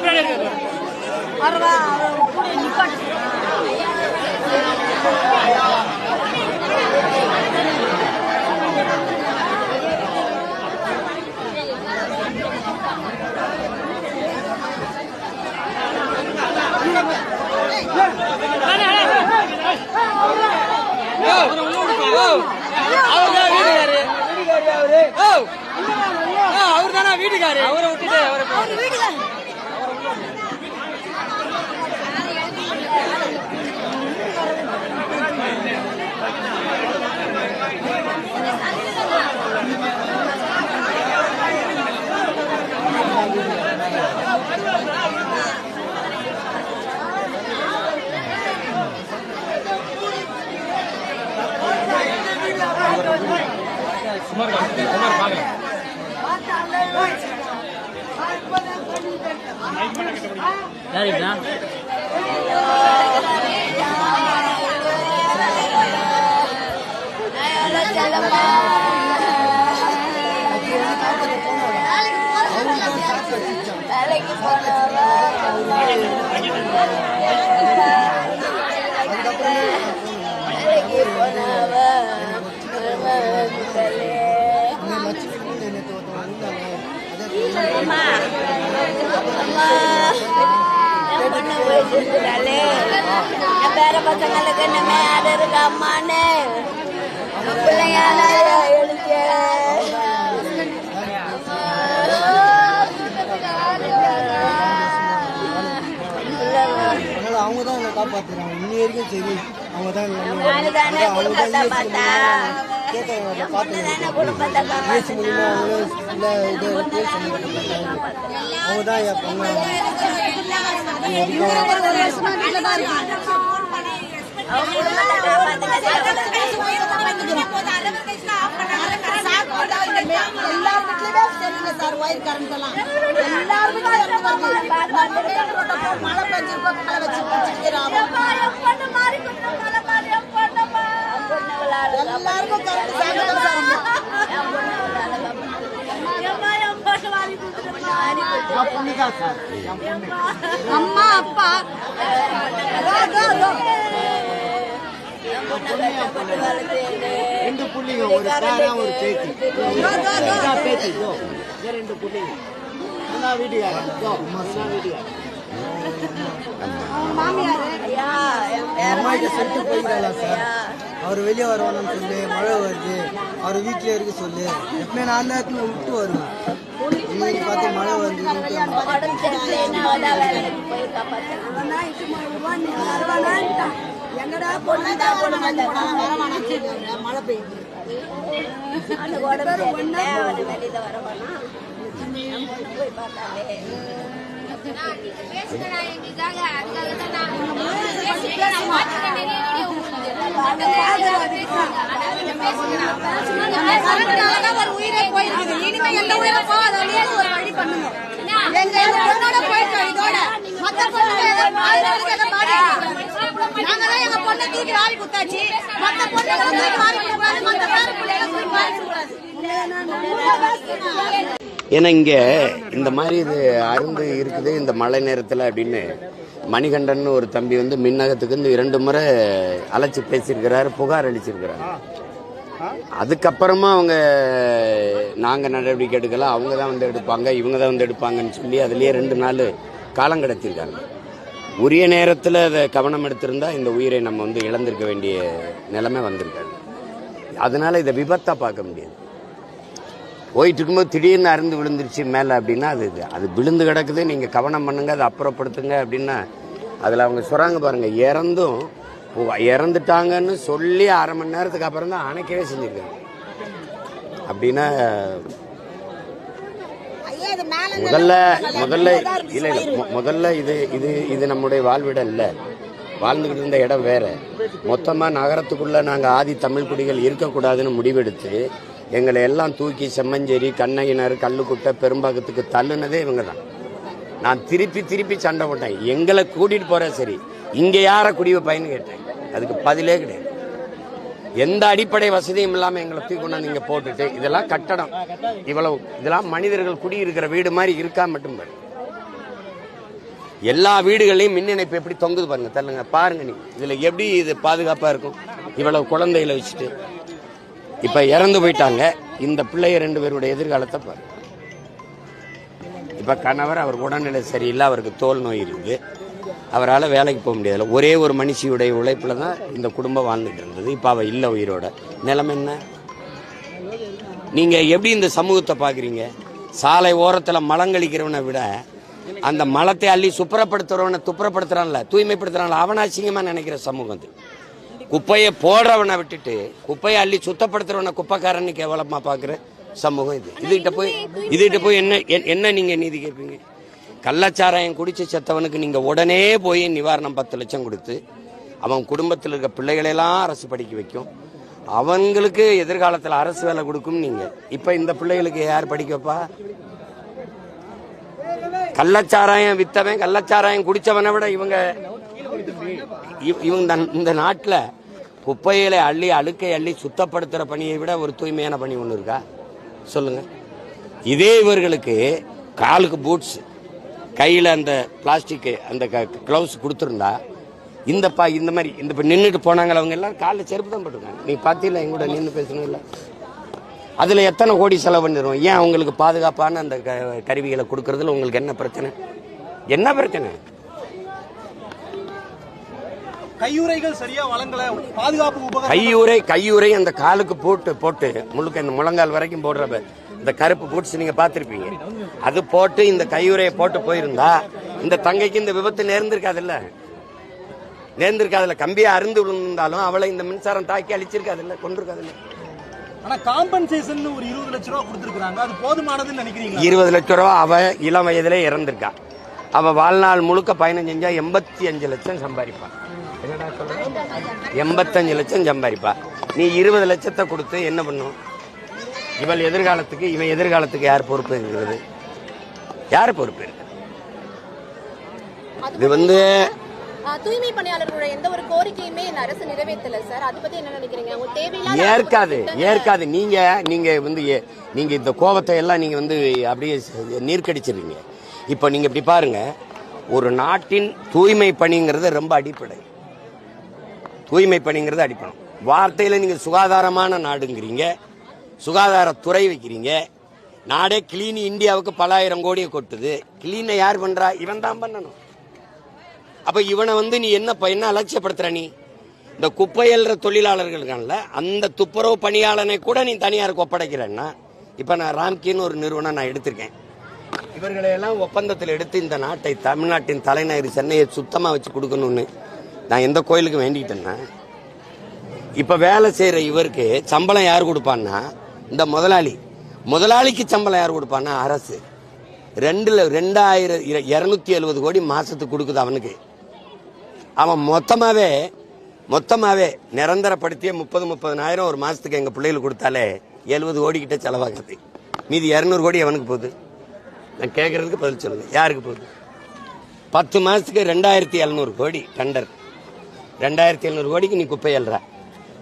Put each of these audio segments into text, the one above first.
அப்பா பின்னாடி இருக்காரு வருவா கூட நிப்பாட்டு அவர் தான் வீட்டுக்காரு அவர் வீட்டுக்காரு. அவரை விட்டுட்டு அவரை அவர் வீட்டுல யாருண்ணா வேலைக்கு போனவா வேலைக்கு போனவா அம்மா பொண்ணு போய் என் பேர பசங்களுக்கு நம்ம யாரு இருக்கா அம்மான்னு பிள்ளைங்க எழுதிய அவங்க தான் என்னை காப்பாத்துறாங்க. இன்னி வரைக்கும் சரி. அவங்க தான் தானே இல்லை இது தான் வீட்லயுமே சரியில்லை சார் ஒயர் கரண்ட் எல்லாம். எல்லாருமே மழை பெஞ்சிருக்கோம் மழை வச்சு வச்சுக்கிறோம் எல்லாருக்கும் கரண்ட் சாயங்காலம் சார் என் பொண்ணு தான் சார். என் பொண்ணு. அம்மா அப்பா. ரெண்டு புள்ளிங்க ஒரு பேரன் ஒரு பேத்தி. பேத்தி இது ரெண்டு புள்ளிங்க. இதான் வீட்டுக்காரன் இதோ இதான் வீட்டுக்காரன் அம்மா கிட்ட சொல்லிட்டு போயிருக்கலாம் சார்? அவர் வெளியே வருவானு சொல்லு மழை வருது. அவர் வீட்டிலே இருக்க சொல்லு. எப்பவுமே நான் தான் விட்டு வருவேன். இன்னைக்கு பார்த்து மழை வருது. எங்கடா பொண்ணு தான் பொண்ணு வந்து மழை பெய்யுது. ஒரு உயிரே போயிருக்குது இனிமே எந்த உயிரும் போகாத ஒரு வழி பண்ணுங்க எங்க எங்க பொண்ணோட போயிட்டோம் இதோட. மத்த நாங்க தான் எங்க பொண்ணை தூக்கி வாரி குத்தாச்சு மத்த தூக்கி வாரி மத்த பேர பிள்ளைகளை தூக்கி வாரி ஏன்னா இங்கே இந்த மாதிரி இது அருந்து இருக்குது இந்த மழை நேரத்தில் அப்படின்னு மணிகண்டன் ஒரு தம்பி வந்து மின்னகத்துக்கு வந்து இரண்டு முறை அழைச்சி பேசியிருக்கிறாரு புகார் அளிச்சிருக்கிறாரு. அதுக்கப்புறமா அவங்க நாங்கள் நடவடிக்கை எடுக்கலாம் அவங்க தான் வந்து எடுப்பாங்க இவங்க தான் வந்து எடுப்பாங்கன்னு சொல்லி அதுலேயே ரெண்டு நாள் காலம் கடத்தியிருக்காங்க. உரிய நேரத்தில் அதை கவனம் எடுத்திருந்தால் இந்த உயிரை நம்ம வந்து இழந்திருக்க வேண்டிய நிலைமை வந்திருக்காது அதனால இதை விபத்தாக பார்க்க முடியாது. போயிட்டு இருக்கும்போது திடீர்னு அருந்து விழுந்துருச்சு மேலே அப்படின்னா அது இது. அது விழுந்து கிடக்குது. நீங்கள் கவனம் பண்ணுங்க அதை அப்புறப்படுத்துங்க அப்படின்னா அதில் அவங்க சொல்கிறாங்க பாருங்கள் இறந்தும் இறந்துட்டாங்கன்னு சொல்லி அரை மணி நேரத்துக்கு அப்புறம் தான் அணைக்கவே செஞ்சுருக்காங்க. அப்படின்னா முதல்ல முதல்ல இல்லை இல்லை முதல்ல இது இது இது நம்முடைய வாழ்விடம் இல்லை வாழ்ந்துகிட்டு இருந்த இடம் வேற. மொத்தமா நகரத்துக்குள்ள நாங்க ஆதி தமிழ் குடிகள் இருக்கக்கூடாதுன்னு முடிவெடுத்து எங்களை எல்லாம் தூக்கி செம்மஞ்சேரி கண்ணகினர் கல்லுக்குட்டை பெரும்பாக்கத்துக்கு தள்ளுனதே இவங்க தான் நான் திருப்பி திருப்பி சண்டை போட்டேன். எங்களை கூட்டிட்டு போற சரி. இங்க யார குடிவை பயன்னு கேட்டேன். அதுக்கு பதிலே கிடையாது. எந்த அடிப்படை வசதியும் இல்லாம எங்களை தூக்கி கொண்டு வந்து போட்டுட்டு இதெல்லாம் கட்டடம். இவ்வளவு இதெல்லாம் மனிதர்கள் குடியிருக்கிற வீடு மாதிரி இருக்கா மட்டும் பாரு எல்லா வீடுகளையும் மின் இணைப்பு எப்படி தொங்குது பாருங்க தள்ளுங்க பாருங்க நீ இதுல எப்படி இது பாதுகாப்பா இருக்கும்? இவ்வளவு குழந்தைகளை வச்சுட்டு. இப்ப இறந்து போயிட்டாங்க. இந்த பிள்ளைய ரெண்டு பேருடைய எதிர்காலத்தை பாரு இப்ப கணவர் அவர் உடல்நிலை சரியில்லை அவருக்கு தோல் நோய் இருக்குது அவரால் வேலைக்கு போக முடியாதுல ஒரே ஒரு மனுஷியுடைய உழைப்பில் தான் இந்த குடும்பம் வாழ்ந்துட்டு இருந்தது. இப்போ அவ இல்லை உயிரோட. நிலைமை என்ன? நீங்க எப்படி இந்த சமூகத்தை பார்க்குறீங்க சாலை ஓரத்துல மலங்கழிக்கிறவனை விட அந்த மலத்தை அள்ளி சுப்புறப்படுத்துறவனை துப்புரப்படுத்துறான்ல தூய்மைப்படுத்துறான்ல அவன அசிங்கமாக நினைக்கிற சமூகம் அது. குப்பையை போடுறவனை விட்டுட்டு குப்பையை அள்ளி சுத்தப்படுத்துறவனை குப்பைக்காரன்னு கேவலமா பாக்குற சமூகம் இது. இதுகிட்ட போய் இதுகிட்ட போய் என்ன என்- என்ன நீங்க நீதி கேட்பீங்க? கள்ளச்சாராயம் குடிச்சு செத்தவனுக்கு நீங்க உடனே போய் நிவாரணம் பத்து லட்சம் கொடுத்து அவன் குடும்பத்தில் இருக்க பிள்ளைகளெல்லாம் அரசு படிக்க வைக்கும். அவங்களுக்கு எதிர்காலத்தில் அரசு வேலை கொடுக்கும் நீங்க. இப்ப இந்த பிள்ளைகளுக்கு யார் படிக்க வைப்பா? கள்ளச்சாராயம் வித்தவன் கள்ளச்சாராயம் குடிச்சவனை விட இவங்க இவங்க இந்த- நாட்டில் குப்பைகளை குப்பையில அள்ளி அழுக்கை அள்ளி சுத்தப்படுத்துற பணியை விட ஒரு தூய்மையான பணி ஒன்று இருக்கா? சொல்லுங்க. இதே இவர்களுக்கு காலுக்கு பூட்ஸ் கையில அந்த பிளாஸ்டிக் அந்த கிளவுஸ் கொடுத்துருந்தா இந்த பா இந்த மாதிரி இந்த இப்ப நின்றுட்டு போனாங்க அவங்க எல்லாம் காலில் செருப்பு தான் போட்டுருக்காங்க. நீ பார்த்தீங்களா எங்க கூட நின்று பேசணும் இல்லை? அதுல எத்தனை கோடி செலவு பண்ணிடுவோம் ஏன் அவங்களுக்கு பாதுகாப்பான அந்த க- கருவிகளை கொடுக்கறதுல உங்களுக்கு என்ன பிரச்சனை? என்ன பிரச்சனை? கையுறைகள் சரியா வழங்கல. பாதுகாப்பு கையுறை கையுறை அந்த காலுக்கு போட்டு போட்டு முழுக்க இந்த முழங்கால் வரைக்கும் போடுற ப- இந்த கருப்பு பூட்ஸ் நீங்க பார்த்திருப்பீங்க. அது போட்டு இந்த கையுறையை போட்டு போயிருந்தா இந்த தங்கைக்கு இந்த விபத்து நேர்ந்திருக்காதுல்ல? நேர்ந்திருக்காதுல்ல. கம்பியை அருந்து விழுந்தாலும் அவளை இந்த மின்சாரம் தாக்கி அழிச்சிருக்காதுல்ல? கொண்டிருக்காதுல்ல ஆனா காம்பன்சேஷன் ஒரு இருபது லட்ச ரூபா கொடுத்துருக்காங்க அது போதுமானதுன்னு நினைக்கிறீங்களா? இருபது லட்சம் ரூபா அவ இளம் வயதிலே இறந்திருக்கா. அவ வாழ்நாள் முழுக்க பயணம் செஞ்சா எண்பத்தி அஞ்சு லட்சம் சம்பாதிப்பா? எண்பத்தஞ்சு லட்சம் சம்பாதிப்பா நீ இருபது லட்சத்தை கொடுத்து என்ன பண்ணும்? இவள் எதிர்காலத்துக்கு இவன் எதிர்காலத்துக்கு யார் பொறுப்பு இருக்கிறது யார் பொறுப்பு இருக்கு? இது வந்து தூய்மை பணியாளர்களோட எந்த ஒரு கோரிக்கையுமே அரசு நிறைவேற்றல சார். அதை பத்தி என்ன நினைக்கிறீங்க? ஏற்காது ஏற்காது. நீங்க நீங்க வந்து ஏ- நீங்க இந்த கோபத்தை எல்லாம் நீங்க வந்து அப்படியே நீர்க்கடிச்சிடுறீங்க. இப்போ நீங்க இப்படி பாருங்க. ஒரு நாட்டின் தூய்மை பணிங்கிறது ரொம்ப அடிப்படை. தூய்மை பணிங்கிறது அடிப்படை. வார்த்தையில நீங்க சுகாதாரமான நாடுங்கிறீங்க. சுகாதாரத்துறை வைக்கிறீங்க. நாடே கிளீன் இந்தியாவுக்கு பலாயிரம் கோடியை கொட்டுது. கிளீனை யார் பண்ணுறா இவன் தான் பண்ணணும். அப்போ இவனை வந்து நீ என்ன ப- என்ன அலட்சியப்படுத்துகிற நீ? இந்த குப்பையல்ற தொழிலாளர்களுக்கான அந்த துப்புரவு பணியாளனை கூட நீ தனியாருக்கு ஒப்படைக்கிறேன்னா இப்போ நான் ராம்கின்னு ஒரு நிறுவனம் நான் எடுத்திருக்கேன். இவர்களையெல்லாம் ஒப்பந்தத்தில் எடுத்து இந்த நாட்டை தமிழ்நாட்டின் தலைநகர் சென்னையை சுத்தமாக வச்சு கொடுக்கணும்னு நான் எந்த கோயிலுக்கு வேண்டிக்கிட்டேன்னா இப்போ வேலை செய்கிற இவருக்கு சம்பளம் யார் கொடுப்பான்னா இந்த முதலாளி. முதலாளிக்கு சம்பளம் யார் கொடுப்பான்னா அரசு. ரெண்டுல ரெண்டாயிரம் இரநூத்தி எழுபது கோடி மாசத்துக்கு கொடுக்குது அவனுக்கு. அவன் மொத்தமாவே மொத்தமாவே நிரந்தரப்படுத்திய முப்பது முப்பதனாயிரம் ஒரு மாசத்துக்கு எங்க பிள்ளைகளுக்கு கொடுத்தாலே எழுபது கோடி கிட்ட செலவாகுது. மீதி இரநூறு கோடி அவனுக்கு போகுது. நான் கேட்கறதுக்கு பதில் சொல்லுங்க. யாருக்கு போகுது? பத்து மாசத்துக்கு ரெண்டாயிரத்தி எழுநூறு கோடி டெண்டர். ரெண்டாயிரத்தி எழுநூறு கோடிக்கு நீ குப்பை எழுற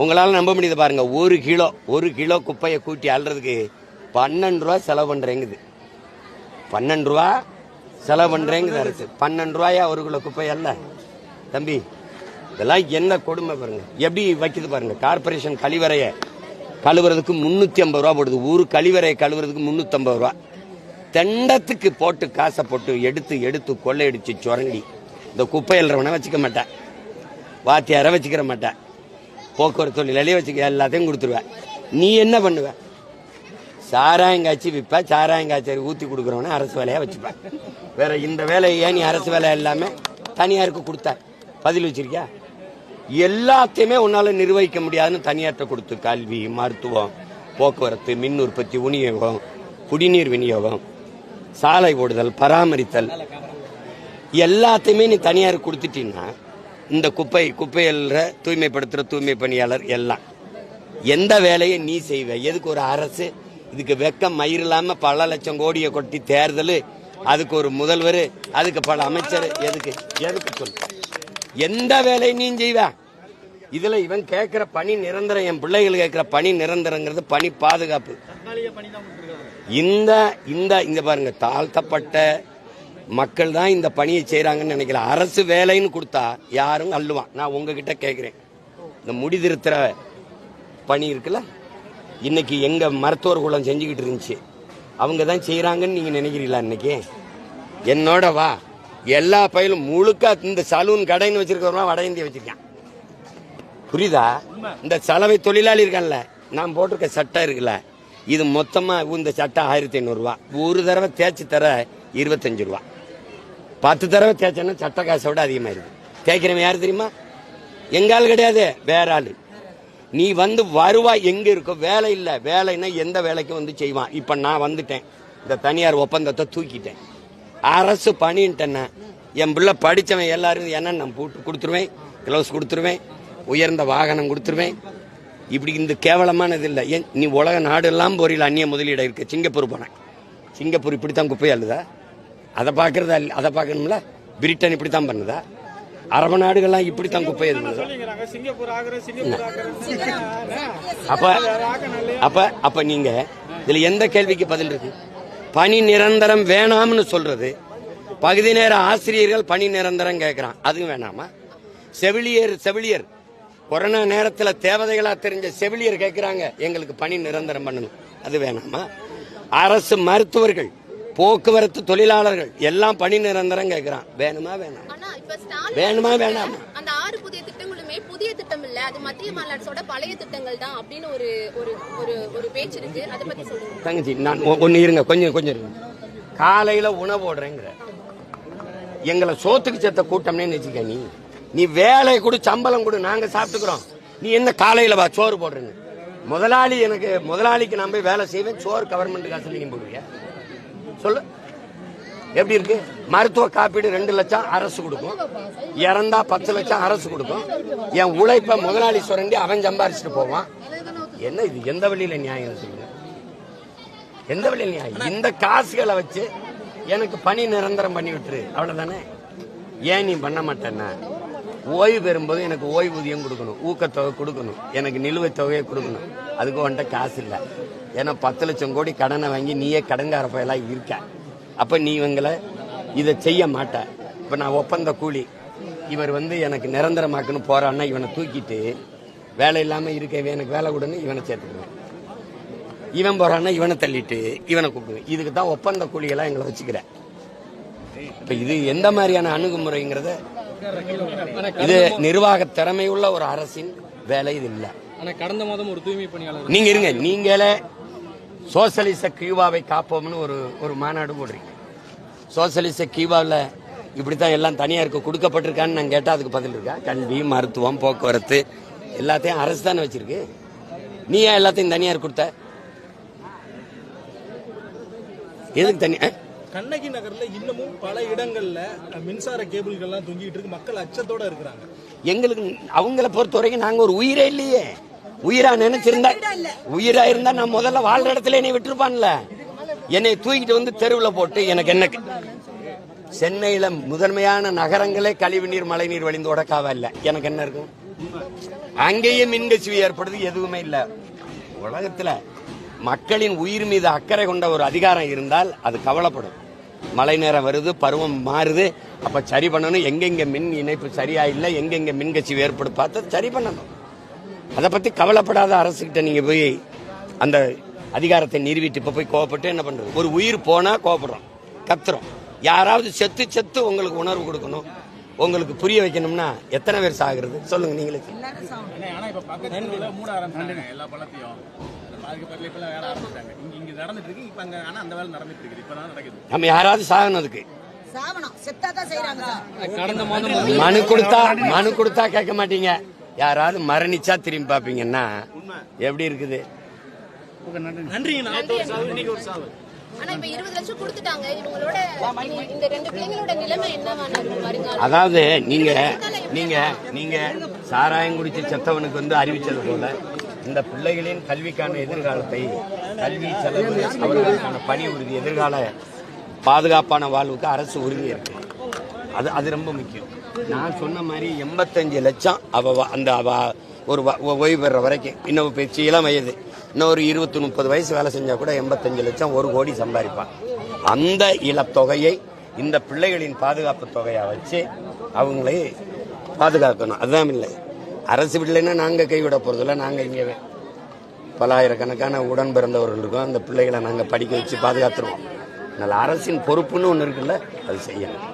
உங்களால் நம்ப முடியுது பாருங்க. ஒரு கிலோ ஒரு கிலோ குப்பையை கூட்டி அள்ளுறதுக்கு பன்னெண்டு ரூபா செலவு பண்ணுறேங்குது பன்னெண்டு ரூபா செலவு பண்ணுறேங்குது அரசு. பன்னெண்டு ரூபாயா ஒரு கிலோ குப்பை அல்ல? தம்பி இதெல்லாம் என்ன கொடுமை பாருங்க. எப்படி வைக்கிது பாருங்க. கார்பரேஷன் கழிவறையை கழுவுறதுக்கு முந்நூற்றி ஐம்பது ரூபா போடுது. ஊர் கழிவறையை கழுவுறதுக்கு முந்நூற்றம்பது ரூபா. தெண்டத்துக்கு போட்டு காசை போட்டு எடுத்து எடுத்து கொள்ளையடிச்சு சுரண்டி. இந்த குப்பை எழுறவனை வச்சுக்க மாட்டேன் வாத்தியாரை வச்சுக்கிற மாட்டேன் போக்குவரத்து தொழிலாளியே வச்சுக்க எல்லாத்தையும் கொடுத்துருவேன். நீ என்ன பண்ணுவ? சாராயங்காய்ச்சி விற்பேன் விற்ப ஊற்றி கொடுக்குறவனே அரசு வேலையாக வச்சுப்பேன் வேற இந்த வேலையை ஏன் நீ அரசு வேலை எல்லாமே தனியாருக்கு கொடுத்த? பதில் வச்சிருக்கியா? எல்லாத்தையுமே உன்னால நிர்வகிக்க முடியாதுன்னு தனியார்கிட்ட கொடுத்து கல்வி மருத்துவம் போக்குவரத்து மின் உற்பத்தி விநியோகம் குடிநீர் விநியோகம் சாலை ஓடுதல் பராமரித்தல். எல்லாத்தையுமே நீ தனியாருக்கு கொடுத்துட்டீங்கன்னா இந்த குப்பை குப்பையல்ற தூய்மைப்படுத்துற தூய்மை பணியாளர் எல்லாம். எந்த வேலையை நீ செய்வ? எதுக்கு ஒரு அரசு? இதுக்கு வெக்கம் மயிர் இல்லாம பல லட்சம் கோடியை கொட்டி தேர்தல். அதுக்கு ஒரு முதல்வர் அதுக்கு பல அமைச்சர். எதுக்கு? எதுக்கு சொல்லு எந்த வேலையை நீ செய்வ? இதுல இவன் கேட்கிற பணி நிரந்தரம் என் பிள்ளைகள் கேட்கிற பணி நிரந்தரங்கிறது பணி பாதுகாப்பு. இந்த இந்த இங்க பாருங்க தாழ்த்தப்பட்ட மக்கள் தான் இந்த பணியை செய்றாங்கன்னு நினைக்கிறேன் அரசு வேலைன்னு கொடுத்தா யாரும் அள்ளுவான். நான் உங்ககிட்ட கேட்கிறேன் இந்த முடி திருத்துற பணி இருக்குல்ல? இன்னைக்கு எங்க மருத்துவர் குலம் செஞ்சுக்கிட்டு இருந்துச்சு. அவங்க தான் செய்யறாங்கன்னு நீங்க நினைக்கிறீங்களா இன்னைக்கு? என்னோட வா. எல்லா பயிலும் முழுக்க இந்த சலூன் கடைன்னு வச்சிருக்கிறவங்க வட இந்திய வச்சிருக்கான். புரியுதா? இந்த சலவை தொழிலாளி இருக்கான்ல. நான் போட்டிருக்க சட்டை இருக்குல்ல. இது மொத்தமா இந்த சட்டை ஆயிரத்தி ஐநூறுரூவா ஒரு தடவை தேய்ச்சி தர இருபத்தஞ்சு ரூபா. பத்து தடவை தேய்ச்சேன்னா சட்ட காசை விட அதிகமாயிருது தேய்க்கிறவன் யார் தெரியுமா? எங்கால் ஆள் கிடையாது வேற ஆள். நீ வந்து வருவாய் எங்க இருக்கோ வேலை இல்லை. வேலைன்னா எந்த வேலைக்கும் வந்து செய்வான். இப்போ நான் வந்துட்டேன். இந்த தனியார் ஒப்பந்தத்தை தூக்கிட்டேன். அரசு பணின்ட்டேன்னா என் பிள்ளை படிச்சவன் எல்லாரும் என்ன நான் போட்டு கொடுத்துருவேன்? கிளவுஸ் கொடுத்துருவேன். உயர்ந்த வாகனம் கொடுத்துருவேன். இப்படி இந்த கேவலமானது இல்லை. ஏன் நீ உலக நாடு எல்லாம் போறியில் அந்நிய முதலீடு இருக்கு. சிங்கப்பூர் போனேன். சிங்கப்பூர் இப்படித்தான் குப்பை அதை பார்க்கறதா இல்ல அதை பார்க்கணும்ல? பிரிட்டன் இப்படித்தான் பண்ணுதா? அரபு நாடுகள்லாம் குப்பை சிங்கப்பூர் ஆகுற சிங்கப்பூர் ஆகுற. அப்ப அப்ப அப்ப நீங்க இதுல எந்த கேள்விக்கு பதில் இருக்கு? பணி நிரந்தரம் வேணாம்னு சொல்றது. பகுதி நேர ஆசிரியர்கள் பணி நிரந்தரம் கேட்கறான் அதுவும் வேணாமா? செவிலியர் செவிலியர். கொரோனா நேரத்துல தேவதைகளா தெரிஞ்ச செவிலியர் கேட்கறாங்க எங்களுக்கு பணி நிரந்தரம் பண்ணணும். அது வேணாமா? அரசு மருத்துவர்கள் போக்குவரத்து தொழிலாளர்கள் எல்லாம் பணி நிரந்தரம் கேட்கறான் வேணுமா வேணாம். வேணுமா வேணாமா? அந்த ஆறு புதிய திட்டங்களுமே புதிய திட்டம் இல்ல அது மத்திய அரசோட பழைய திட்டங்கள் தான் அப்படின்னு ஒரு ஒரு ஒரு பேச்சு இருக்கு. அதை பத்தி சொல்லுங்க. தங்கச்சி நான் ஒ- ஒண்ணு இருங்க. கொஞ்சம் கொஞ்சம் இருங்க. காலையில உணவு போடுறேங்கிற. எங்களை சோத்துக்கு செத்த கூட்டம்னே வச்சுக்க நீ. நீ வேலை கொடு சம்பளம் கொடு நாங்க சாப்பிட்டுக்கிறோம். நீ என்ன காலையில வா சோறு போடுறேங்க முதலாளி எனக்கு முதலாளிக்கு நான் போய் வேலை செய்வேன். சோறு கவர்மெண்ட் காசுல நீங்க போடுவீங்க சொல்லு. எப்படி இருக்கு? மருத்துவ காப்பீடு ரெண்டு லட்சம் அரசு கொடுக்கும். இறந்தா பத்து லட்சம் அரசு கொடுக்கும். என் உழைப்ப முதலாளி சுரண்டி அவன் சம்பாரிச்சுட்டு போவான். என்ன இது? எந்த வழியில நியாயம் சொல்லுங்க? எந்த வழியில் நியாயம்? இந்த காசுகளை வச்சு எனக்கு பணி நிரந்தரம் பண்ணி விட்டுரு. அவ்வளவுதானே? ஏன் நீ பண்ண மாட்டேன்னா? ஓய்வு பெறும்போது எனக்கு ஓய்வூதியம் கொடுக்கணும் ஊக்கத்தொகை கொடுக்கணும் எனக்கு நிலுவைத் தொகையை கொடுக்கணும். அதுக்கு வந்துட்ட காசு இல்லை. ஏன்னா பத்து லட்சம் கோடி கடனை வாங்கி நீயே கடன்கார பயலாக இருக்க. அப்போ நீ இவங்களை இதை செய்ய மாட்ட. இப்போ நான் ஒப்பந்த கூலி. இவர் வந்து எனக்கு நிரந்தரமாக்குன்னு போகிறான்னா இவனை தூக்கிட்டு வேலை இல்லாமல் இருக்க எனக்கு வேலை கொடுன்னு இவனை சேர்த்துக்குவேன் இவன் போகிறான்னா இவனை தள்ளிட்டு இவனை கூப்பிடுவேன். இதுக்கு தான் ஒப்பந்த கூலிகளா எங்களை வச்சுக்கிறேன் இப்போ இது எந்த மாதிரியான அணுகுமுறைங்கிறத இது நிர்வாக திறமையுள்ள ஒரு அரசின் வேலை இது இல்ல. கடந்த மாதம் ஒரு தூய்மை பணியாளர் நீங்க இருங்க. நீங்களே சோசலிச கியூபாவை காப்போம்னு ஒரு ஒரு மாநாடு போடுறீங்க. சோசலிச கியூபாவில் இப்படித்தான் எல்லாம் தனியாருக்கு கொடுக்கப்பட்டிருக்கான்னு நான் கேட்டா அதுக்கு பதில் இருக்கா? கல்வி மருத்துவம் போக்குவரத்து எல்லாத்தையும் அரசு தானே வச்சிருக்கு. நீ ஏன் எல்லாத்தையும் தனியார் கொடுத்த? எதுக்கு தனி ஆ? கண்ணகி நகர்ல இன்னமும் பல இடங்கள்ல மின்சார கேபிள்கள்லாம் தொங்கிட்டு இருக்கு. மக்கள் அச்சத்தோட இருக்கிறாங்க. எங்களுக்கு அவங்கள பொறுத்த வரைக்கும் நாங்க ஒரு உயிரே இல்லையே. உயிரா நினைச்சிருந்தா உயிரா இருந்தா நான் முதல்ல வாழ்ற இடத்துல என்னை விட்டுருப்பான்ல. என்னை தூக்கிட்டு வந்து தெருவில் போட்டு எனக்கு என்ன சென்னையில முதன்மையான நகரங்களே கழிவுநீர் மழைநீர் வழிந்து காவா இல்ல? எனக்கு என்ன இருக்கும்? அங்கேயே மின்கசிவு ஏற்படுது எதுவுமே இல்ல. உலகத்துல மக்களின் உயிர் மீது அக்கறை கொண்ட ஒரு அதிகாரம் இருந்தால் அது கவலைப்படும். மழை நேரம் வருது பருவம் மாறுது. அப்ப சரி பண்ணணும். எங்கெங்க மின் இணைப்பு சரியா இல்லை எங்கெங்க மின்கசிவு ஏற்படு பார்த்து சரி பண்ணணும். அதை பத்தி கவலைப்படாத அரசுகிட்ட நீங்க போய் அந்த அதிகாரத்தை நிறுவிட்டு இப்ப போய் கோவப்பட்டு என்ன பண்றது? ஒரு உயிர் போனா கோவப்படுறோம் கத்துறோம். யாராவது செத்து செத்து உங்களுக்கு உணர்வு கொடுக்கணும் உங்களுக்கு புரிய வைக்கணும்னா எத்தனை பேர் சாகுறது? சொல்லுங்க நீங்களே ஆனா இப்ப இப்ப நடந்துட்டு இருக்கு. இப்ப அங்க ஆனா அந்த வேலை நடந்துட்டு இருக்குது. இப்பதான் நடக்குது. நம்ம யாராவது சாகணும் அதுக்கு. சாவனம் செத்தாதான் செய்யறாங்க சார். கடந்த மாதம் ஒரு மனு கொடுத்தா மனு கொடுத்தா கேட்க மாட்டீங்க. யாராவது மரணிச்சா திரும்பி பாப்பீங்கன்னா எப்படி இருக்குது? இப்ப வருங்காலம் அதாவது நீங்க நீங்க நீங்க சாராயம் குடிச்சு செத்தவனுக்கு வந்து அறிவிச்சது போல இந்த பிள்ளைகளின் கல்விக்கான எதிர்காலத்தை கல்வி செலவு அவர்களுக்கான பணி உறுதி எதிர்கால பாதுகாப்பான வாழ்வுக்கு அரசு உறுதி இருக்கு. அது அது ரொம்ப முக்கியம். நான் சொன்ன மாதிரி எண்பத்தஞ்சு லட்சம் அவ அந்த அவ ஒரு வ- ஓய்வு பெற வரைக்கும். இன்னும் பேச்சு இளம் வயது இன்னும் ஒரு இருபத்தி முப்பது வயசு வேலை செஞ்சால் கூட எண்பத்தஞ்சு லட்சம் ஒரு கோடி சம்பாதிப்பான். அந்த இளத்தொகையை இந்த பிள்ளைகளின் பாதுகாப்பு தொகையாக வச்சு அவங்களை பாதுகாக்கணும். அதுதான் இல்லை. அரசு விடலைன்னா நாங்கள் கைவிட போகிறதில்ல நாங்கள் இங்கே பல்லாயிரக்கணக்கான உடன் பிறந்தவர்கள் இருக்கோம். அந்த பிள்ளைகளை நாங்கள் படிக்க வச்சு பாதுகாத்துருவோம். அதனால் அரசின் பொறுப்புன்னு ஒன்று இருக்குல்ல அது செய்யணும்.